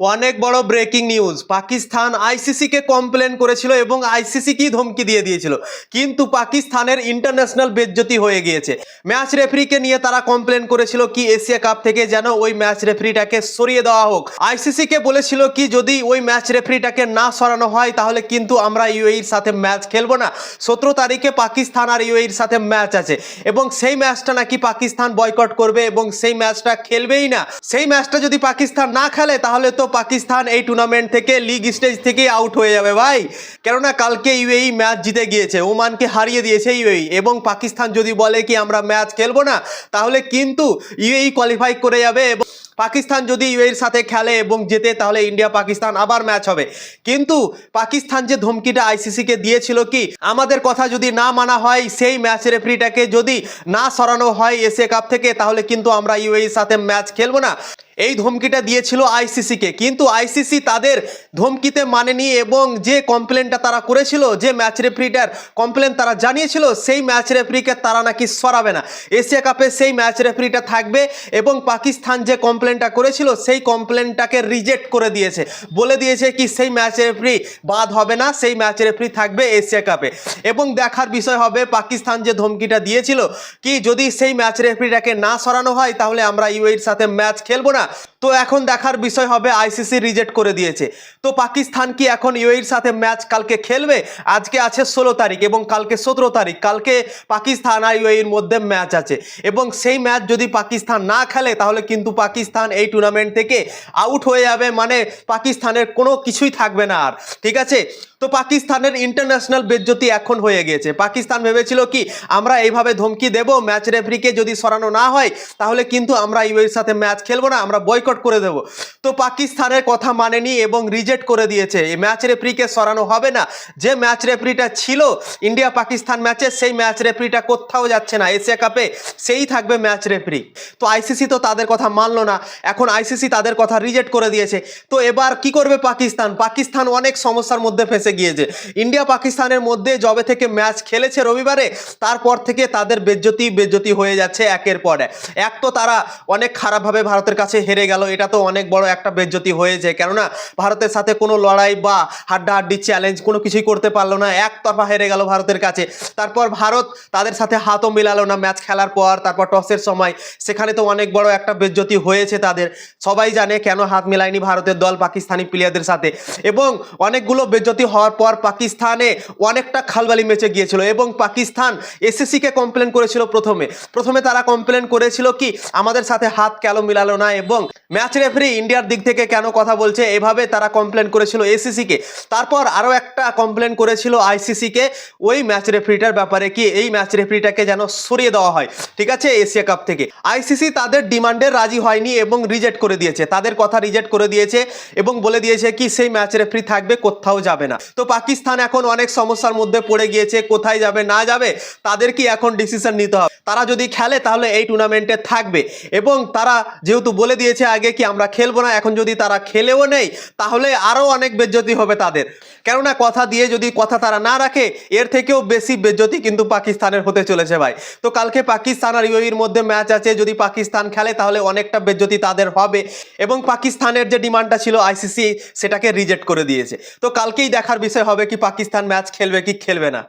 অনেক বড় breaking news Pakistan ICC কে কমপ্লেন করেছিল এবং আইসিসি কি ধমকি দিয়ে দিয়েছিল। কিন্তু পাকিস্তানের ইন্টারন্যাশনাল বেজ্জতি হয়ে গিয়েছে। ম্যাচ রেফারিকে নিয়ে তারা কমপ্লেন করেছিল কি এশিয়া কাপ থেকে যেন ওই ম্যাচ রেফারিটাকে সরিয়ে দেওয়া হোক। আইসিসি কে বলেছিল কি যদি ওই ম্যাচ রেফারিটাকে না সরানো হয়, তাহলে কিন্তু আমরা ইউএইর সাথে ম্যাচ খেলব না। সতেরো তারিখে পাকিস্তান আর ইউএইর সাথে ম্যাচ আছে এবং সেই ম্যাচটা নাকি পাকিস্তান বয়কট করবে এবং সেই ম্যাচটা খেলবেই না। সেই ম্যাচটা যদি পাকিস্তান না খেলে, তাহলে তো পাকিস্তান এই টুর্নামেন্ট থেকে লিগ স্টেজ থেকে আউট হয়ে যাবে ভাই। কেননা কালকে ইউএই ম্যাচ জিতে গিয়েছে, ওমানকে হারিয়ে দিয়েছে ইউএই এবং পাকিস্তান যদি বলে কি আমরা ম্যাচ খেলব না, তাহলে কিন্তু ইউএই কোয়ালিফাই করে যাবে এবং পাকিস্তান যদি ইউএর সাথে খেলে এবং জেতে, তাহলে ইন্ডিয়া পাকিস্তান আবার ম্যাচ হবে। কিন্তু পাকিস্তান যে ধমকিটা আইসিসিকে দিয়েছিল কি, আমাদের কথা যদি না মানা হয়, সেই ম্যাচ রেফারিটাকে যদি না সরানো হয় এশিয়া কাপ থেকে, তাহলে কিন্তু আমরা ইউএর সাথে ম্যাচ খেলব না। এই ধমকিটা দিয়েছিল আইসিসিকে কিন্তু আইসিসি তাদের ধমকিতে মানেনি এবং যে কমপ্লেনটা তারা করেছিল, যে ম্যাচ রেফারিটার কমপ্লেন তারা জানিয়েছিল, সেই ম্যাচ রেফারিকে তারা নাকি সরাবে না। এশিয়া কাপে সেই ম্যাচ রেফারিটা থাকবে এবং পাকিস্তান যে কমপ্লেনটা করেছিল, সেই কমপ্লেনটাকে রিজেক্ট করে দিয়েছে। বলে দিয়েছে কি, সেই ম্যাচ রেফারি বাদ হবে না, সেই ম্যাচ রেফারি থাকবে এশিয়া কাপে। এবং দেখার বিষয় হবে, পাকিস্তান যে ধমকিটা দিয়েছিল, কি যদি সেই ম্যাচ রেফারিটাকে না সরানো হয়, তাহলে আমরা ইউএর সাথে ম্যাচ খেলব না। vida তো এখন দেখার বিষয় হবে আইসিসি রিজেক্ট করে দিয়েছে। তো পাকিস্তান কি এখন ইউএর সাথে ম্যাচ কালকে খেলবে? আজকে আছে ষোলো তারিখ এবং কালকে সতেরো তারিখ। কালকে পাকিস্তান আর ইউএর মধ্যে ম্যাচ আছে। এবং সেই ম্যাচ যদি পাকিস্তান না খেলে, তাহলে কিন্তু পাকিস্তান এই টুর্নামেন্ট থেকে আউট হয়ে যাবে। মানে পাকিস্তানের কোনো কিছুই থাকবে না আর। ঠিক আছে? তো পাকিস্তানের ইন্টারন্যাশনাল বেজ্জতি এখন হয়ে গেছে পাকিস্তান ভেবেছিল কি, আমরা এইভাবে ধমকি দেব ম্যাচ রেফারিকে যদি সরানো না হয়, তাহলে কিন্তু আমরা ইউএর সাথে ম্যাচ খেলব না, আমরা বয়কট করে দেব। তো পাকিস্তানের কথা মানেনি এবং রিজেক্ট করে দিয়েছে। এই ম্যাচ রেফারিকে সরানো হবে না। যে ম্যাচ রেফারিটা ছিল ইন্ডিয়া পাকিস্তান ম্যাচে, সেই ম্যাচ রেফারিটা কোথাও যাচ্ছে না। এশিয়া কাপে সেই থাকবে ম্যাচ রেফারি। তো আইসিসি তো তাদের কথা মানলো না। এখন আইসিসি তাদের কথা রিজেক্ট করে দিয়েছে। তো এবার কি করবে পাকিস্তান? পাকিস্তান অনেক সমস্যার মধ্যে ফেসে গিয়েছে। ইন্ডিয়া পাকিস্তানের মধ্যে জবে থেকে ম্যাচ খেলেছে রবিবারে, তারপর থেকে তাদের বেজ্জতি বেজ্জতি হয়ে যাচ্ছে একের পর এক তো তারা অনেক খারাপভাবে ভারতের কাছে হেরে গেল। এটা তো অনেক বড় একটা বেজ্জতি হয়েছে কেননা ভারতের সাথে কোনো লড়াই বা হাড্ডাহাড্ডি চ্যালেঞ্জ কোনো কিছুই করতে পারল না। একতরফা হেরে গেল ভারতের কাছে। তারপর ভারত তাদের সাথে হাতও মিলালো না ম্যাচ খেলার পর, তারপর টসের সময়। সেখানে তো অনেক বড় একটা বেজ্জতি হয়েছে তাদের। সবাই জানে কেন হাত মিলায়নি ভারতের দল পাকিস্তানি প্লেয়ারদের সাথে। এবং অনেকগুলো বেজ্জতি হওয়ার পর পাকিস্তানে অনেকটা খালবালি মেচে গিয়েছিল এবং পাকিস্তান এসএসসিকে কমপ্লেন করেছিল প্রথমে। প্রথমে তারা কমপ্লেন করেছিল কি, আমাদের সাথে হাত কেন মিলালো না এবং ম্যাচ রেফারি ইন্ডিয়ার দিক থেকে কেন কথা বলছে? এভাবে তারা কমপ্লেন করেছিল এসিসিকে তারপর আরও একটা কমপ্লেন করেছিল আইসিসিকে ওই ম্যাচ রেফারিটার ব্যাপারে কি? এই ম্যাচ রেফারিটাকে যেন সরিয়ে দেওয়া হয়। ঠিক আছে এশিয়া কাপ থেকে। আইসিসি তাদের ডিমান্ডে রাজি হয়নি এবং রিজেক্ট করে দিয়েছে। তাদের কথা রিজেক্ট করে দিয়েছে এবং বলে দিয়েছে কি, সেই ম্যাচ রেফারি থাকবে, কোথাও যাবে না। তো পাকিস্তান এখন অনেক সমস্যার মধ্যে পড়ে গিয়েছে, কোথায় যাবে, না যাবে, তাদের কি এখন ডিসিশন নিতে হবে? তারা যদি খেলে, তাহলে এই টুর্নামেন্টে থাকবে। এবং তারা যেহেতু বলে দিয়েছে আগে কি আমরা খেলব না? এখন যদি তারা খেলেও নেই, তাহলে আরও অনেক বেজ্জতি হবে তাদের। কেননা কথা দিয়ে যদি কথা তারা না রাখে, এর থেকেও বেশি বেজ্জতি কিন্তু পাকিস্তানের হতে চলেছে ভাই। তো কালকে পাকিস্তান আর ইউএর মধ্যে ম্যাচ আছে, যদি পাকিস্তান খেলে তাহলে অনেকটা বেজ্জতি তাদের হবে এবং পাকিস্তানের যে ডিমান্ডটা ছিল আইসিসি, সেটাকে রিজেক্ট করে দিয়েছে। তো কালকেই দেখার বিষয় হবে কি পাকিস্তান ম্যাচ খেলবে কি খেলবে না।